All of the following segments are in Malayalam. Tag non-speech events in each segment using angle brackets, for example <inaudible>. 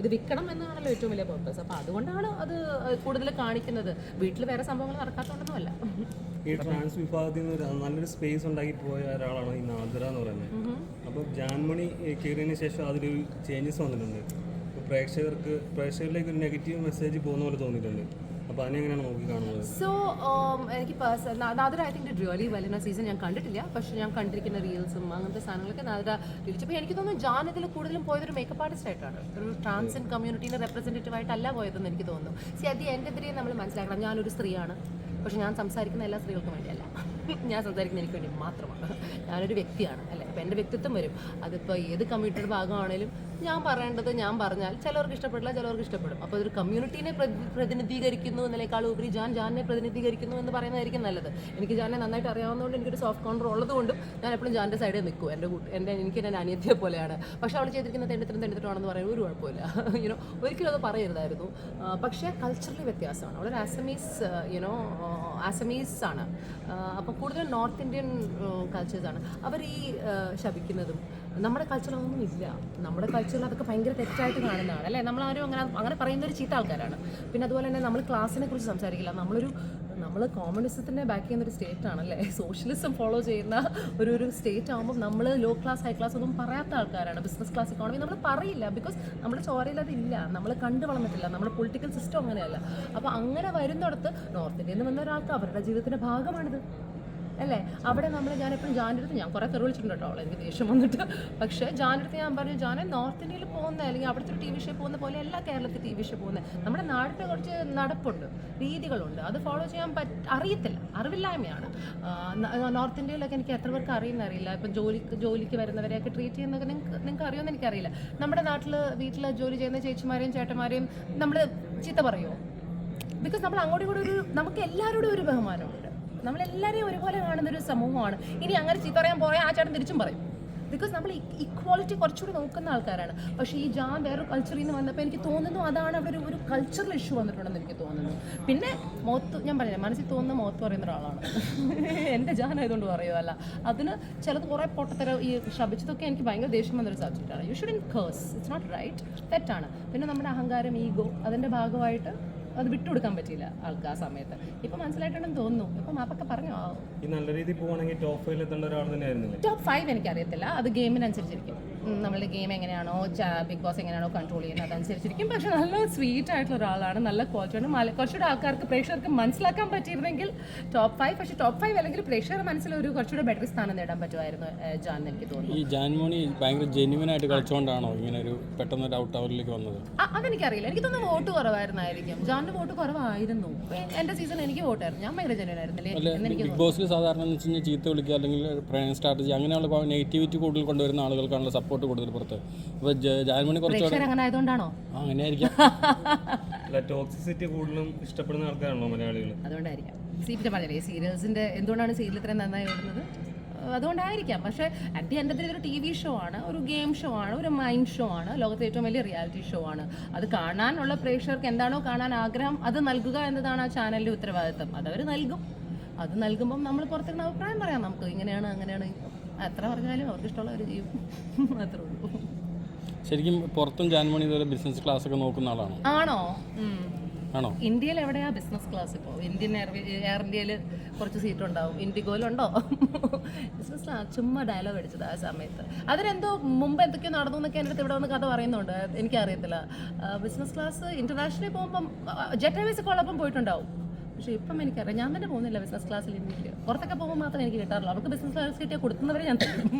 ഇത് വിൽക്കണം എന്നാണല്ലോ ഏറ്റവും വലിയ പർപ്പസ് അപ്പോൾ അതുകൊണ്ടാണ് അത് കൂടുതൽ കാണിക്കുന്നത്. വീട്ടിൽ വേറെ സംഭവങ്ങൾ നടക്കാത്തതുകൊണ്ടൊന്നുമല്ല ഈ ട്രാൻസ് വിഭാഗത്തിൽ നിന്ന് നല്ലൊരു സ്പേസ് ഉണ്ടാക്കി പോയ ഒരാളാണ് ഈ നാദ്ര എന്ന് പറയുന്നത്. അപ്പോൾ ജാൻമണി കയറിയതിന് ശേഷം അതിലൊരു ചേഞ്ചസ് വന്നിട്ടുണ്ട്. പ്രേക്ഷകർക്ക് പ്രേക്ഷകരിലേക്ക് ഒരു നെഗറ്റീവ് മെസ്സേജ് പോകുന്ന പോലെ തോന്നിയിട്ടുണ്ട്. അപ്പോൾ അതിനെങ്ങനെയാണ് നോക്കി കാണുന്നത്? സോ എനിക്ക് person another I think really well in season ഞാൻ കണ്ടിട്ടില്ല. പക്ഷേ ഞാൻ കണ്ടിരിക്കുന്ന റീൽസും അങ്ങനത്തെ സാധനങ്ങളൊക്കെ നാദര തിരിച്ചപ്പോൾ എനിക്ക് തോന്നുന്നു ജാൻ ഇതിൽ കൂടുതലും ഒരു മേക്കപ്പ് ആർട്ടിസ്റ്റ് ആയിട്ടാണ്. ഒരു ട്രാൻസൻ കമ്മ്യൂണിറ്റീനെ റെപ്രസെന്റേറ്റീവ് ആയിട്ടല്ല പോയതെന്ന് എനിക്ക് തോന്നുന്നു. സി അത് എന്റെ എതിരെ നമ്മൾ മനസ്സിലാക്കണം ഞാനൊരു സ്ത്രീയാണ്. പക്ഷെ ഞാൻ സംസാരിക്കുന്ന എല്ലാ സ്ത്രീകൾക്കും വേണ്ടിയല്ല. ഞാൻ സംസാരിക്കുന്ന എനിക്ക് വേണ്ടി മാത്രമാണ്. ഞാനൊരു വ്യക്തിയാണ് അല്ലേ? അപ്പോൾ എന്റെ വ്യക്തിത്വം വരും. അതിപ്പോൾ ഏത് കമ്മ്യൂണിറ്റിയുടെ ഭാഗമാണെങ്കിലും ഞാൻ പറയേണ്ടത് ഞാൻ പറഞ്ഞാൽ ചിലവർക്ക് ഇഷ്ടപ്പെടില്ല ചിലവർക്ക് ഇഷ്ടപ്പെടും. അപ്പോൾ അതൊരു കമ്മ്യൂണിറ്റീനെ പ്രതി- പ്രതിനിധീകരിക്കുന്നു എന്നതിനേക്കാൾ ഉപരി ജാൻ ജാനെ പ്രതിനിധീകരിക്കുന്നു എന്ന് പറയുന്നതായിരിക്കും നല്ലത്. എനിക്ക് ജാനെ നന്നായിട്ട് അറിയാവുന്നതുകൊണ്ട് എനിക്കൊരു സോഫ്റ്റ് കോർണർ ഉള്ളതുകൊണ്ടും ഞാൻ എപ്പോഴും ജാന്റെ സൈഡിൽ നിൽക്കും. എന്റെ എന്റെ എനിക്ക് എന്റെ അനിയത്തിയെ പോലെയാണ്. പക്ഷെ അവൾ ചെയ്തിരിക്കുന്ന തെണ്ടിത്തരം തെണ്ടിത്തരമാണെന്ന് പറയുന്നത് ഒരു കുഴപ്പമില്ല. <laughs> യുനോ ഒരിക്കലും അത് പറയരുതായിരുന്നു. പക്ഷേ കൾച്ചറലി വ്യത്യാസമാണ്. അവളൊരു ആസമീസ് യുനോ ആസമീസ് ആണ്. അപ്പോൾ കൂടുതൽ നോർത്ത് ഇന്ത്യൻ കൾച്ചേഴ്സാണ് അവർ ഈ ശപിക്കുന്നതും നമ്മുടെ കൾച്ചറിലൊന്നും ഇല്ല. നമ്മുടെ കൾച്ചറിൽ അതൊക്കെ ഭയങ്കര തെറ്റായിട്ട് കാണുന്നതാണ് അല്ലേ? നമ്മളാരും അങ്ങനെ അങ്ങനെ പറയുന്ന ഒരു ചീത്ത ആൾക്കാരാണ്. പിന്നെ അതുപോലെ തന്നെ നമ്മൾ ക്ലാസ്സിനെ കുറിച്ച് സംസാരിക്കില്ല. നമ്മളൊരു നമ്മൾ കോമ്യൂണിസത്തിനെ ബാക്ക് ചെയ്യുന്ന ഒരു സ്റ്റേറ്റ് ആണല്ലേ സോഷ്യലിസം ഫോളോ ചെയ്യുന്ന ഒരു ഒരു സ്റ്റേറ്റ് ആകുമ്പോൾ നമ്മൾ ലോ ക്ലാസ് ഹൈ ക്ലാസ് ഒന്നും പറയാത്ത ആൾക്കാരാണ്. ബിസിനസ് ക്ലാസ് ഇക്കോണമി നമ്മൾ പറയില്ല ബിക്കോസ് നമ്മുടെ ചോരയിൽ അതില്ല നമ്മൾ കണ്ടു വളർന്നിട്ടില്ല. നമ്മുടെ പൊളിറ്റിക്കൽ സിസ്റ്റം അങ്ങനെയല്ല. അപ്പോൾ അങ്ങനെ വരുന്നിടത്ത് നോർത്ത് ഇന്ത്യയിൽ നിന്ന് വന്ന ഒരാൾക്ക് അവരുടെ ജീവിതത്തിന്റെ ഭാഗമാണിത്. അല്ലേ? അവിടെ നമ്മൾ ഞാൻ എപ്പോഴും ജാന്റെ ഞാൻ കുറേ തെറി വിളിച്ചിട്ടുണ്ട് കേട്ടോ അവളെ. എനിക്ക് ദേഷ്യം വന്നിട്ട്. പക്ഷേ ജാന്റെ അടുത്ത് ഞാൻ പറഞ്ഞു ജാനെ നോർത്ത് ഇന്ത്യയിൽ പോകുന്ന അല്ലെങ്കിൽ അവിടുത്തെ ടി വി ഷോ പോകുന്ന പോലെ എല്ലാ കേരളത്തിൽ ടി വി ഷോ പോകുന്നത് നമ്മുടെ നാട്ടിൽ കുറച്ച് നടപ്പുണ്ട് രീതികളുണ്ട്. അത് ഫോളോ ചെയ്യാൻ പറ്റ അറിയത്തില്ല. അറിവില്ലായ്മയാണ്. നോർത്ത് ഇന്ത്യയിലൊക്കെ എനിക്ക് എത്ര പേർക്ക് അറിയുന്ന അറിയില്ല. ഇപ്പം ജോലിക്ക് ജോലിക്ക് വരുന്നവരെയൊക്കെ ട്രീറ്റ് ചെയ്യുന്നതൊക്കെ നിങ്ങൾക്ക് നിങ്ങൾക്ക് അറിയുമെന്ന് എനിക്കറിയില്ല. നമ്മുടെ നാട്ടിൽ വീട്ടിൽ ജോലി ചെയ്യുന്ന ചേച്ചിമാരെയും ചേട്ടന്മാരെയും നമ്മൾ ചീത്ത പറയുമോ ബിക്കോസ് നമ്മൾ അങ്ങോട്ടും കൂടെ ഒരു നമുക്ക് എല്ലാവരോടും ഒരു ബഹുമാനമുണ്ട്. നമ്മളെല്ലാവരെയും ഒരുപോലെ കാണുന്ന ഒരു സമൂഹമാണ്. ഇനി അങ്ങനെ ചീത്ത പറയാൻ പോയാൽ ആ ചേട്ടൻ തിരിച്ചും പറയും. ബിക്കോസ് നമ്മൾ ഇക്വാളിറ്റി കുറച്ചുകൂടി നോക്കുന്ന ആൾക്കാരാണ്. പക്ഷേ ഈ ജാ വേറൊരു കൾച്ചറിൽ നിന്ന് വന്നപ്പോൾ എനിക്ക് തോന്നുന്നു അതാണ് അവിടെ ഒരു ഒരു കൾച്ചറൽ ഇഷ്യൂ വന്നിട്ടുണ്ടെന്ന് എനിക്ക് തോന്നുന്നു. പിന്നെ മോത്ത് ഞാൻ പറഞ്ഞില്ല മനസ്സിൽ തോന്നുന്ന മോത്ത് പറയുന്ന ഒരാളാണ്. <laughs> എന്റെ ജാൻ ആയതുകൊണ്ട് പറയുമല്ല അതിന് ചിലത് കുറേ പൊട്ടത്തര ഈ ശപിച്ചതൊക്കെ എനിക്ക് ഭയങ്കര ദേഷ്യം വന്നൊരു സബ്ജക്റ്റാണ് you should in course it's not right തെറ്റാണ്. പിന്നെ നമ്മുടെ അഹങ്കാരം ഈഗോ അതിന്റെ ഭാഗമായിട്ട് അത് വിട്ടുകൊടുക്കാൻ പറ്റിയില്ല ആൾക്ക് ആ സമയത്ത്. ഇപ്പം മനസ്സിലായിട്ടുണ്ടെന്ന് തോന്നുന്നു. ഇപ്പം മാപ്പൊക്കെ പറഞ്ഞു ഈ നല്ല രീതിയിൽ പോവുകയാണെങ്കിൽ ടോപ്പ് ഫൈവിൽ എത്തേണ്ട ഒരാൾ തന്നെ ആയിരുന്നില്ലേ? ടോപ്പ് ഫൈവ് എനിക്കറിയത്തില്ല. അത് ഗെയിമിനനുസരിച്ചിരിക്കും. നമ്മളുടെ ഗെയിം എങ്ങനെയാണോ ബിഗ് ബോസ് എങ്ങനെയാണോ കൺട്രോൾ ചെയ്യുന്നത് അതനുസരിച്ചിരിക്കും. പക്ഷെ നല്ല സ്വീറ്റ് ആയിട്ടുള്ള ഒരാളാണ്. നല്ല കോച്ചാണ് കുറച്ചുകൂടെ ആൾക്കാർക്ക് പ്രേക്ഷകർക്ക് മനസ്സിലാക്കാൻ പറ്റിയിരുന്നെങ്കിൽ ടോപ്പ് ഫൈവ് പക്ഷെ ടോപ്പ് ഫൈവ് അല്ലെങ്കിൽ പ്രേക്ഷകരുടെ മനസ്സിൽ ഒരു കുറച്ചുകൂടെ ബെറ്റർ സ്ഥാനം നേടാൻ പറ്റുമായിരുന്നു ജാൻ എനിക്ക് തോന്നുന്നു. ഈ ജാൻമോണി ഭയങ്കര ജെന്യുവൻ ആയിട്ട് കളിച്ചുകൊണ്ടാണോ ഇങ്ങനെ ഒരു പെട്ടെന്ന് ഒരു ഔട്ട് അവറിലേക്ക് വന്നത് അതെനിക്കറിയില്ല. എനിക്ക് തോന്നുന്നു വോട്ട് കുറവായിരുന്നായിരിക്കും. ജാനിന് വോട്ട് കുറവായിരുന്നു. എന്റെ സീസൺ എനിക്ക് വോട്ടായിരുന്നു ഞാൻ ഭയങ്കര ജനുവനായിരുന്നില്ലേ ബിഗ് ബോസിൽ സാധാരണ എന്ന് വെച്ച് കഴിഞ്ഞാൽ ചീത്ത വിളിക്കുക അല്ലെങ്കിൽ പ്രണയ സ്ട്രാറ്റജി അങ്ങനെയുള്ള നെഗറ്റിവിറ്റി കൂടുതൽ കൊണ്ടുവരുന്ന ആളുകൾക്കാണല്ലോ സപ്പോർട്ട് കൂടുതൽ പുറത്ത്. അപ്പോൾ ജാൻമണി കുറച്ചുകൂടെ പ്രേക്ഷകർ അങ്ങനെ ആയതുകൊണ്ടാണോ? അങ്ങനെ ആയിരിക്കാം <laughs> അല്ല ടോക്സിസിറ്റി കൂടുതലും ഇഷ്ടപ്പെടുന്ന ആൾക്കാരാണല്ലോ മലയാളികൾ അതുകൊണ്ടായിരിക്കാം. സീരിയൽസിന്റെ എന്തുകൊണ്ടാണ് സീരിയൽ ഇത്രയും നന്നായി ഓടുന്നത് അതുകൊണ്ടായിരിക്കാം. പക്ഷെ അറ്റ് ദി എന്റെ ഇതൊരു ടി വി ഷോ ആണ് ഒരു ഗെയിം ഷോ ആണ് ഒരു മൈൻഡ് ഷോ ആണ് ലോകത്തെ ഏറ്റവും വലിയ റിയാലിറ്റി ഷോ ആണ്. അത് കാണാനുള്ള പ്രേക്ഷകർക്ക് എന്താണോ കാണാൻ ആഗ്രഹം അത് നൽകുക എന്നതാണ് ആ ചാനലിന്റെ ഉത്തരവാദിത്തം. അതവർ നൽകും. അത് നൽകുമ്പം നമ്മൾ പുറത്തിരുന്ന് അഭിപ്രായം പറയാം. നമുക്ക് ഇങ്ങനെയാണ് അങ്ങനെയാണ്. എത്ര പറഞ്ഞാലും അവർക്ക് ഇഷ്ടമുള്ള ഒരു ചെയ്യും മാത്രമേ ഉള്ളൂ. ശരിക്കും പുറത്തും ജാൻമണി ഇതുപോലെ ബിസിനസ് ക്ലാസ് ഒക്കെ നോക്കുന്ന ആളാണ്? ആണോ. ആണോ? ഇന്ത്യയിൽ എവിടെയാ ബിസിനസ് ക്ലാസ് ഇപ്പോൾ ഇന്ത്യൻ എയർ എയർ ഇന്ത്യയിൽ കുറച്ച് സീറ്റ് ഉണ്ടാവും. ഇൻഡിഗോയിലുണ്ടോ ബിസിനസ് ക്ലാസ് ചുമ്മാ ഡയലോഗ് അടിച്ചത് ആ സമയത്ത്. അതിനെന്തോ മുമ്പ് എന്തൊക്കെയോ നടന്നു എന്നൊക്കെ എന്റെ അടുത്ത് ഇവിടെ വന്ന് കഥ പറയുന്നുണ്ട്. എനിക്കറിയത്തില്ല. ബിസിനസ് ക്ലാസ് ഇന്റർനാഷണലിൽ പോകുമ്പം ജെറ്റ് എയർവേസ് ഒക്കെ ഉള്ളപ്പം പോയിട്ടുണ്ടാവും. പക്ഷേ ഇപ്പം എനിക്കറിയാം ഞാൻ തന്നെ പോകുന്നില്ല ബിസിനസ് ക്ലാസ്സിൽ എനിക്ക് പുറത്തൊക്കെ പോകുമ്പോൾ മാത്രമേ എനിക്ക് കിട്ടാറുള്ളൂ. അവർക്ക് ബിസിനസ് ക്ലാസ് കിട്ടിയാൽ കൊടുക്കുന്നവരെ ഞാൻ തരും.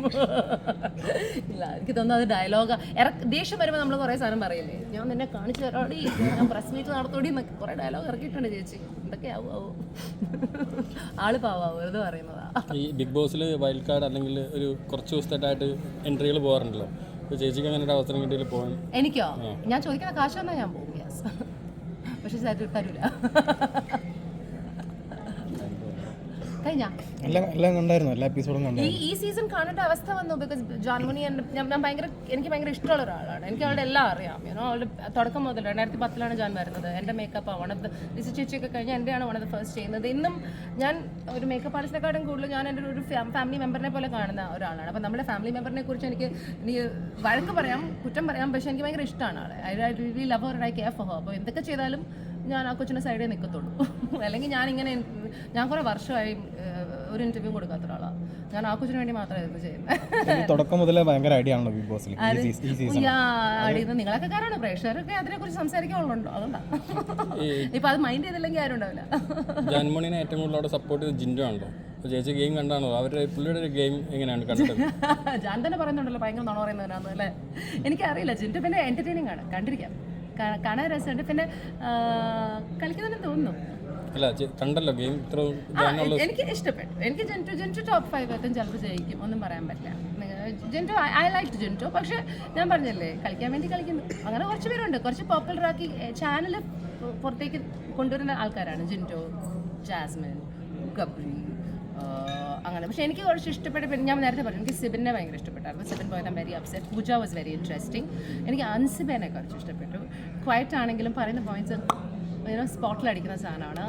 ഇല്ല എനിക്ക് തോന്നുന്നു അത് ഡയലോഗ ഇറക്ക് ദേഷ്യം വരുമ്പോൾ നമ്മൾ കുറേ സാധനം പറയില്ലേ? ഞാൻ നിന്നെ കാണിച്ചു തരാടി ഞാൻ പ്രസ് മീറ്റ് നടത്തോടി എന്നൊക്കെ കുറേ ഡയലോഗ് ഇറക്കിയിട്ടുണ്ട് ചേച്ചി. എന്തൊക്കെ ആവും ആവും. ആൾ പാവാവും വെറുതെ പറയുന്നതാ. ഈ ബിഗ് ബോസിൽ വൈൽഡ് കാർഡ് അല്ലെങ്കിൽ ഒരു കുറച്ച് ദിവസത്തായിട്ട് എൻട്രികൾ പോകാറുണ്ടല്ലോ. ചേച്ചിക്ക് അങ്ങനെ ഒരു അവസരം കിട്ടിയാൽ പോകാൻ എനിക്കോ? ഞാൻ ചോദിക്കുന്ന കാശ് വന്നാൽ ഞാൻ പോകും യെസ് പക്ഷെ തരൂ- തരൂല. കഴിഞ്ഞ? എല്ലാം എല്ലാം കണ്ടായിരുന്നു. എല്ലാ എപ്പിസോഡും ഈ ഈ സീസൺ കാണേണ്ട അവസ്ഥ വന്നു ബിക്കോസ് ജാൻമണി എന്റെ ഞാൻ ഞാൻ ഭയങ്കര എനിക്ക് ഭയങ്കര ഇഷ്ടമുള്ള ഒരാളാണ്. എനിക്ക് അവളുടെ എല്ലാം അറിയാം. യൂനോ അവളുടെ തുടക്കം മുതൽ രണ്ടായിരത്തി പത്തിലാണ് ഞാൻ വരുന്നത്. എന്റെ makeup one of the Lissy ചേച്ചിയൊക്കെ കഴിഞ്ഞ് എന്റെയാണ് വൺ ഓഫ് ദ ഫസ്റ്റ് ചെയ്യുന്നത്. ഇന്നും ഞാൻ ഒരു മേക്കപ്പ് ആർട്ടിസ്റ്റിനെക്കാട്ടും കൂടുതൽ ഞാൻ എന്റെ ഒരു ഫാമിലി മെമ്പറിനെ പോലെ കാണുന്ന ഒരാളാണ്. അപ്പോൾ നമ്മുടെ ഫാമിലി മെമ്പറിനെ കുറിച്ച് എനിക്ക് എനിക്ക് വഴക്ക് പറയാം കുറ്റം പറയാം പക്ഷേ എനിക്ക് ഭയങ്കര ഇഷ്ടമാണ് ആളെ. I really love her I care for her അപ്പോൾ എന്തൊക്കെ ചെയ്താലും ഞാൻ ആ കൊച്ചിന്റെ സൈഡിൽ നിൽക്കത്തുള്ളൂ <laughs> അല്ലെങ്കിൽ ഞാനിങ്ങനെ ഞാൻ കുറേ വർഷമായി ഒരു ഇന്റർവ്യൂ കൊടുക്കാത്ത ഒരാളാണ് ഞാൻ ആ കൊച്ചിന് വേണ്ടി മാത്രമേ ഇത് ചെയ്യുന്നത് തുടക്കം മുതലേ ഭയങ്കര ഐഡിയ ആണല്ലോ ബിഗ് ബോസിൽ ഈ സീസൺ യാ, അടിയുന്നത് നിങ്ങളൊക്കെ കാരണം പ്രേക്ഷകരൊക്കെ അതിനെ കുറിച്ച് സംസാരിക്കാനുള്ളൂ അതുകൊണ്ടാണ് ഇപ്പൊ അത് മൈൻഡ് ചെയ്തില്ലെങ്കിൽ ആരും ഉണ്ടാവില്ല. ജന്മണിനെ ഏറ്റവും കൂടുതൽ അവിടെ സപ്പോർട്ട് ചെയ്ത് ജിൻഡോ ആണല്ലോ. ചേച്ചി ഗെയിം കണ്ടാണോ? അവരുടെ പുള്ളിയുടെ ഒരു ഗെയിം എങ്ങനെയാണ് കണ്ടത്? <laughs> ഞാൻ തന്നെ പറയുന്നുണ്ടല്ലോ ഭയങ്കര നുണ പറയുന്നതിനാന്ന് അല്ലേ? എനിക്കറിയില്ല ജിൻഡോ പിന്നെ എന്റർടൈനിങ് ആണ്. കണ്ടിരിക്കാം. കാണാൻ രസമുണ്ട്. പിന്നെ കളിക്കുന്നതിന് തോന്നുന്നു. അല്ല കണ്ടല്ലോ ഗെയിം ഇത്ര എനിക്ക് ഇഷ്ടപ്പെട്ടു. എനിക്ക് ജെന്റു ജെന്റു ടോപ്പ് ഫൈവ് എത്തും ചിലപ്പോൾ ജയിക്കും. ഒന്നും പറയാൻ പറ്റില്ല. Jintu I like Jintu. പക്ഷെ ഞാൻ പറഞ്ഞല്ലേ കളിക്കാൻ വേണ്ടി കളിക്കുന്നു അങ്ങനെ കുറച്ച് പേരുണ്ട്. കുറച്ച് പോപ്പുലർ ആക്കി ചാനൽ പുറത്തേക്ക് കൊണ്ടുവരുന്ന ആൾക്കാരാണ്. ജിന്റോ ജാസ്മിൻ ഗബ്രി അങ്ങനെ. പക്ഷെ എനിക്ക് കുറച്ച് ഇഷ്ടപ്പെട്ട പിന്നെ ഞാൻ നേരത്തെ പറഞ്ഞു എനിക്ക് സിബിനെ ഭയങ്കര ഇഷ്ടപ്പെട്ടായിരുന്നു. സിബിൻ പോയത് very upset Pooja was very interesting എനിക്ക് അൻസിബേനെ കുറച്ച് ഇഷ്ടപ്പെട്ടു. ക്വയറ്റ് ആണെങ്കിലും പറയുന്ന പോയിന്റ്സ് യൂനോ സ്പോട്ടിൽ അടിക്കുന്ന സാധനമാണ്.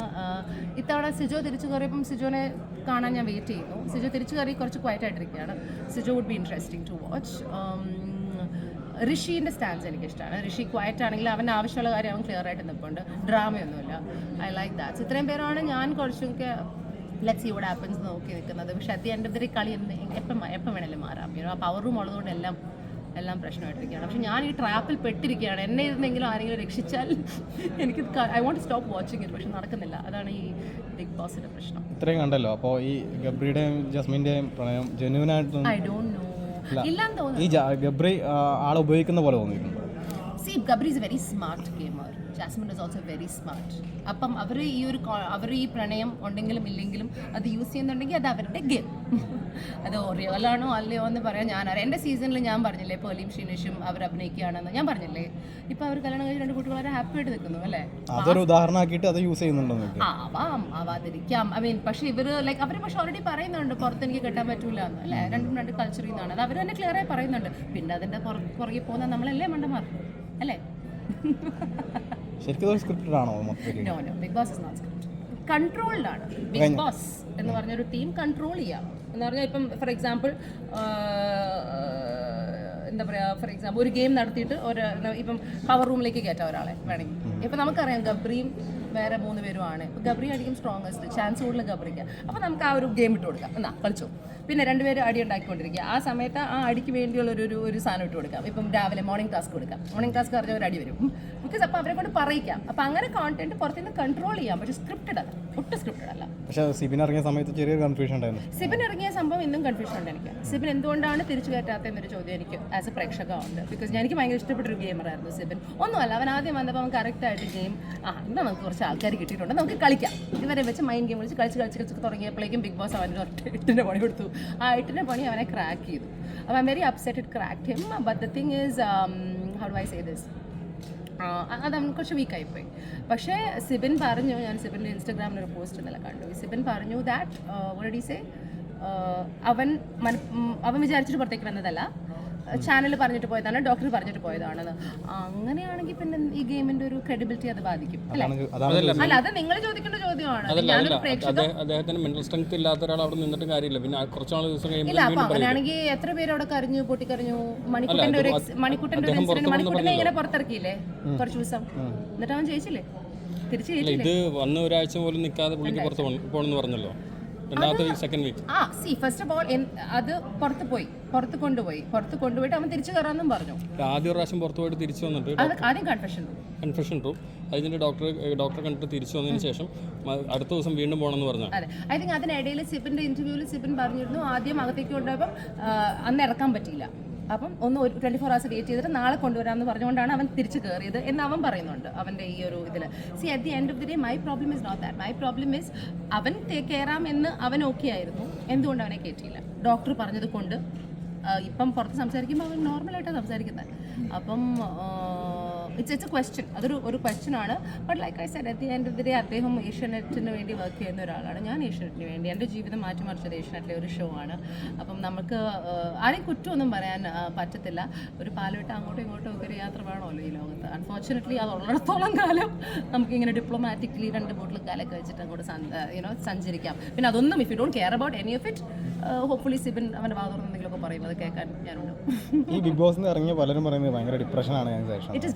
ഇത്തവണ സിജോ തിരിച്ചു കയറിയപ്പം സിജോനെ കാണാൻ ഞാൻ വെയിറ്റ് ചെയ്യുന്നു. സിജോ തിരിച്ചു കയറി കുറച്ച് quiet ആയിട്ടിരിക്കുകയാണ്. Sijo would be interesting to watch ഋഷീന്റെ stance എനിക്കിഷ്ടമാണ്. ഋഷി ക്വയറ്റ് ആണെങ്കിൽ അവൻ ആവശ്യമുള്ള കാര്യം അവൻ ക്ലിയർ ആയിട്ട് നിൽപ്പുണ്ട്. ഡ്രാമയൊന്നുമില്ല. ഐ ലൈക്ക് ദാറ്റ്സ് ഇത്രയും പേരാണ് ഞാൻ കുറച്ചൊക്കെ ലെറ്റ്സ് ഇവിടെ ആപ്പൻസ് നോക്കി നിൽക്കുന്നത്. പക്ഷെ അത് എന്റെ കളി എപ്പം എപ്പം വേണമെങ്കിലും മാറാം. ആ പവർ റൂം ഉള്ളതുകൊണ്ട് എല്ലാം എല്ലാം പ്രശ്നമായിട്ടിരിക്കുകയാണ്. പക്ഷെ ഞാൻ ഈ ട്രാപ്പിൽ പെട്ടിരിക്കുകയാണ്. എന്നെ ഇരുന്നെങ്കിലും ആരെങ്കിലും രക്ഷിച്ചാൽ എനിക്ക് I won't stop watching it പക്ഷെ നടക്കുന്നില്ല. അതാണ് ഈ ബിഗ് ബോസിന്റെ പ്രശ്നം. ഇത്രയും കണ്ടല്ലോ. അപ്പോൾ ഈ ഗബ്രിയുടെയും ജസ്മിന്റെയും പ്രണയം ജെന്യൂനായിട്ട് ഐ ഡോണ്ട് നോ ഈ ഗബ്രി ആളെ ഉപയോഗിക്കുന്ന പോലെ തോന്നിയിട്ടുണ്ട് Gabri is a very smart gamer Jasmin is also very smart അപ്പം അവർ ഈ ഒരു അവർ ഈ പ്രണയം ഉണ്ടെങ്കിലും ഇല്ലെങ്കിലും അത് യൂസ് ചെയ്യുന്നുണ്ടെങ്കിൽ അത് അവരുടെ ഗെയിം <laughs> അത് റിയലാണോ അല്ലയോ എന്ന് പറയാൻ ഞാൻ അറിയാം എന്റെ സീസണിൽ ഞാൻ പറഞ്ഞില്ലേ പോലീം ഷിനിഷും അവർ അഭിനയിക്കുകയാണെന്ന് ഞാൻ പറഞ്ഞില്ലേ? ഇപ്പം അവർ കല്യാണം കഴിഞ്ഞ രണ്ട് കുട്ടികൾ വളരെ ഹാപ്പി ആയിട്ട് നിൽക്കുന്നു അല്ലേ? അതൊരു ഉദാഹരണമാക്കിയിട്ട് അത് യൂസ് ചെയ്യുന്നുണ്ടോ ആവാം ആവാതിരിക്കാം ഐ മീൻ പക്ഷേ ഇവർ ലൈക്ക് അവർ പക്ഷെ ഓൾറെഡി പറയുന്നുണ്ട് പുറത്ത് എനിക്ക് കെട്ടാൻ പറ്റൂല എന്ന് അല്ലേ? രണ്ടും രണ്ട് കൾച്ചറിൽ നിന്നാണ്. അത് അവർ തന്നെ ക്ലിയർ ആയി പറയുന്നുണ്ട്. പിന്നെ അതിന്റെ പുറ- പുറകെ പോകുന്ന നമ്മളല്ലേ മണ്ടന്മാർ? അല്ലേ? ശരിക്കും സ്ക്രിപ്റ്റഡ് ആണോ no no Bigg Boss is not scripted controlled ആണ്. ബിഗ് ബോസ് എന്ന് പറഞ്ഞ ഒരു ടീം കൺട്രോൾ ചെയ്യാം. എന്ന് പറഞ്ഞാൽ ഇപ്പം ഫോർ എക്സാമ്പിൾ എന്താ പറയുക ഫോർ എക്സാമ്പിൾ ഒരു ഗെയിം നടത്തിയിട്ട് ഒരു ഇപ്പം പവർ റൂമിലേക്ക് കയറ്റാം ഒരാളെ വേണമെങ്കിൽ. ഇപ്പം നമുക്കറിയാം ഗബ്രിയും വേറെ മൂന്ന് പേരും ആണ് ഇപ്പം ഗബ്രി ആയിരിക്കും സ്ട്രോങ്ങസ്റ്റ് ചാൻസ് കൂടുതൽ ഗബ്രിക്ക്. അപ്പോൾ നമുക്ക് ആ ഒരു ഗെയിം ഇട്ട് കൊടുക്കാം. എന്നാ കളിച്ചോ. പിന്നെ രണ്ടുപേരും അടി ഉണ്ടാക്കിക്കൊണ്ടിരിക്കുക. ആ സമയത്ത് ആ അടിക്ക് വേണ്ടിയുള്ള ഒരു ഒരു സാധനം ഇട്ട് കൊടുക്കാം. ഇപ്പം രാവിലെ മോർണിംഗ് ടാസ്ക് കൊടുക്കാം. മോർണിംഗ് ടാസ്ക് പറഞ്ഞ ഒരു അടി വരും. ബിക്കോസ് അപ്പോൾ അവരെ കൊണ്ട് പറയിക്കാം. അപ്പോൾ അങ്ങനെ കോണ്ടന്റ് പുറത്തുനിന്ന് കൺട്രോൾ ചെയ്യാം. പക്ഷേ സ്ക്രിപ്റ്റഡ് അല്ല. ഒട്ടും സ്ക്രിപ്റ്റഡ് അല്ല. പക്ഷേ സിബിൻ ഇറങ്ങിയ സമയത്ത് ചെറിയൊരു കൺഫ്യൂഷൻ ഉണ്ടായിരുന്നു. സിബിൻ ഇറങ്ങിയ സംഭവം ഇന്നും കൺഫ്യൂഷൻ ഉണ്ട് എനിക്ക്. സിബിൻ എന്തുകൊണ്ടാണ് തിരിച്ചു കയറ്റാത്ത എന്നൊരു ചോദ്യം എനിക്ക് ആസ് എ പ്രേക്ഷക ഉണ്ട് ബിക്കോസ് ഞാൻ എനിക്ക് ഭയങ്കര ഇഷ്ടപ്പെട്ടൊരു ഗെയിമറായിരുന്നു സിബിൻ. ഒന്നുമല്ല അവൻ ആദ്യം വന്നപ്പോൾ അവൻ കറക്റ്റ് ആയിട്ട് ഗെയിം ആ ഇന്ന് നമുക്ക് കുറച്ച് ആൾക്കാർ കിട്ടിയിട്ടുണ്ട്. നമുക്ക് കളിക്കാം. ഇതുവരെ വെച്ച് മൈൻഡ് ഗെയിം വിളിച്ച് കളിച്ച് കളിച്ച് കളിച്ച് തുടങ്ങിയപ്പോഴേക്കും ബിഗ് ബോസ് അവന്റെ ഒറ്റ എട്ടിന്റെ പണി കൊടുത്തു. ആ എട്ടിന്റെ പണി അവനെ ക്രാക്ക് ചെയ്തു. അപ്പം I very upset it crack him but the thing is how do I say this അത് അവൻ കുറച്ച് വീക്കായിപ്പോയി പക്ഷേ സിബിൻ പറഞ്ഞു ഞാൻ സിബിന്റെ ഇൻസ്റ്റാഗ്രാമിൽ ഒരു പോസ്റ്റ് എന്നല്ല കണ്ടു. സിബിൻ പറഞ്ഞു ദാറ്റ് ഓൾറെഡി സേ അവൻ അവൻ വിചാരിച്ചിട്ട് പുറത്തേക്ക് വന്നതല്ല. ചാനൽ പറഞ്ഞിട്ട് പോയതാണ് ഡോക്ടർ പറഞ്ഞിട്ട് പോയതാണ് അങ്ങനെയാണെങ്കിൽ പിന്നെ ഈ ഗെയിമിന്റെ ഒരു ക്രെഡിബിലിറ്റി അത് ബാധിക്കും അല്ലേ? അത് നിങ്ങൾ ചോദിക്കേണ്ട ചോദ്യമാണ്. അദ്ദേഹത്തിന് മെന്റൽ സ്ട്രെങ്ത് ഇല്ലാത്ത ഒരാൾ അവിടെ നിന്നിട്ട് കാര്യമില്ല. പിന്നെ കുറച്ച് നാൾ ദിവസം ഇല്ല അപ്പൊ അങ്ങനെയാണെങ്കിൽ എത്ര പേര് അവിടെ കരഞ്ഞു പൊട്ടിക്കരഞ്ഞു? മണിക്കുട്ടന്റെ ഒരു മണിക്കുട്ടന്റെ ഒരു ഇൻസിഡന്റ് മണിക്കുട്ടനെ ഇങ്ങനെ പുറത്തിറക്കിയില്ലേ? കുറച്ച് ദിവസം. എന്നിട്ട് അവൻ ജയിച്ചില്ലേ? ഇത് വന്ന ഒരാഴ്ച പോലും നിൽക്കാതെ പുള്ളിക്ക് പുറത്ത് പോകണമെന്ന് പറഞ്ഞല്ലോ. ആ സി ഫസ്റ്റ് ഓഫ് ഓൾ അത് പുറത്ത് പോയി. പുറത്ത് കൊണ്ടുപോയി. പുറത്ത് കൊണ്ടുപോയിട്ട് അവൻ തിരിച്ചു കയറാന്നും പറഞ്ഞു. ആദ്യ പ്രാവശ്യം പുറത്ത് പോയിട്ട് തിരിച്ചു വന്നിട്ട് അത് ആദ്യം കൺഫെഷൻ കൺഫെഷൻ റൂം അതിന്റെ ഡോക്ടർ ഡോക്ടറെ കണ്ടിട്ട് തിരിച്ചു വന്നതിന് ശേഷം അടുത്ത ദിവസം വീണ്ടും പോകണമെന്ന് പറഞ്ഞു. അതെ. ഐ തിങ്ക് അതിനിടയിൽ സിബിന്റെ ഇന്റർവ്യൂവിൽ സിബിൻ പറഞ്ഞിരുന്നു ആദ്യം അകത്തേക്ക് കൊണ്ടുപോയപ്പം അന്ന് ഇറക്കാൻ പറ്റിയില്ല. അപ്പം ഒന്ന് ഒരു ട്വന്റി ഫോർ ഹവേഴ്സ് വെയിറ്റ് ചെയ്തിട്ട് നാളെ കൊണ്ടുവരാമെന്ന് പറഞ്ഞുകൊണ്ടാണ് അവൻ തിരിച്ച് കയറിയത് എന്ന് അവൻ പറയുന്നുണ്ട് അവന്റെ ഈ ഒരു ഇതിൽ see at the end of the day my problem is not that my problem is അവൻ തേ- കയറാം എന്ന് അവൻ ഓക്കെ ആയിരുന്നു. എന്തുകൊണ്ട് അവനെ കയറ്റിയില്ല ഡോക്ടർ പറഞ്ഞത് കൊണ്ട്. ഇപ്പം പുറത്ത് സംസാരിക്കുമ്പോൾ അവൻ നോർമലായിട്ടാണ് സംസാരിക്കുന്നത് അപ്പം ഇറ്റ്സ് ഇറ്റ്സ് എ ക്വസ്റ്റ്യൻ അതൊരു ഒരു ക്വസ്റ്റ്യൻ ആണ്. But like I said at the end of the day അദ്ദേഹം ഏഷ്യാനെറ്റിന് വേണ്ടി വർക്ക് ചെയ്യുന്ന ഒരാളാണ്. ഞാൻ ഏഷ്യാനെറ്റിന് വേണ്ടി. എന്റെ ജീവിതം മാറ്റിമറിച്ചത് ഏഷ്യാനെറ്റിലെ ഒരു ഷോ ആണ്. അപ്പം നമുക്ക് ആരെയും കുറ്റമൊന്നും പറയാൻ പറ്റത്തില്ല. ഒരു പാലോട്ട് അങ്ങോട്ടും ഇങ്ങോട്ടും ഒക്കെ ഒരു യാത്ര വേണമല്ലോ ഈ ലോകത്ത്. അൺഫോർച്ചുനേറ്റ്ലി അത് ഉള്ളിടത്തോളം കാലം നമുക്കിങ്ങനെ ഡിപ്ലോമാറ്റിക്കലി രണ്ട് ബോട്ടിൽ കാലൊക്കെ വെച്ചിട്ട് അങ്ങോട്ട് യുനോ സഞ്ചരിക്കാം. പിന്നെ അതൊന്നും if you don't care about any of it hopefully Sibin അവന്റെ ഭാഗത്തുനിന്ന് എന്തെങ്കിലുമൊക്കെ പറയും അത് കേൾക്കാൻ ഞാനുണ്ട്. ഈ ബിഗ് ബോസ് ഇറങ്ങിയ പലരും പറയുന്നത് ഭയങ്കര ഡിപ്രഷനാണ് ആണ് ഇറ്റ് ഇസ്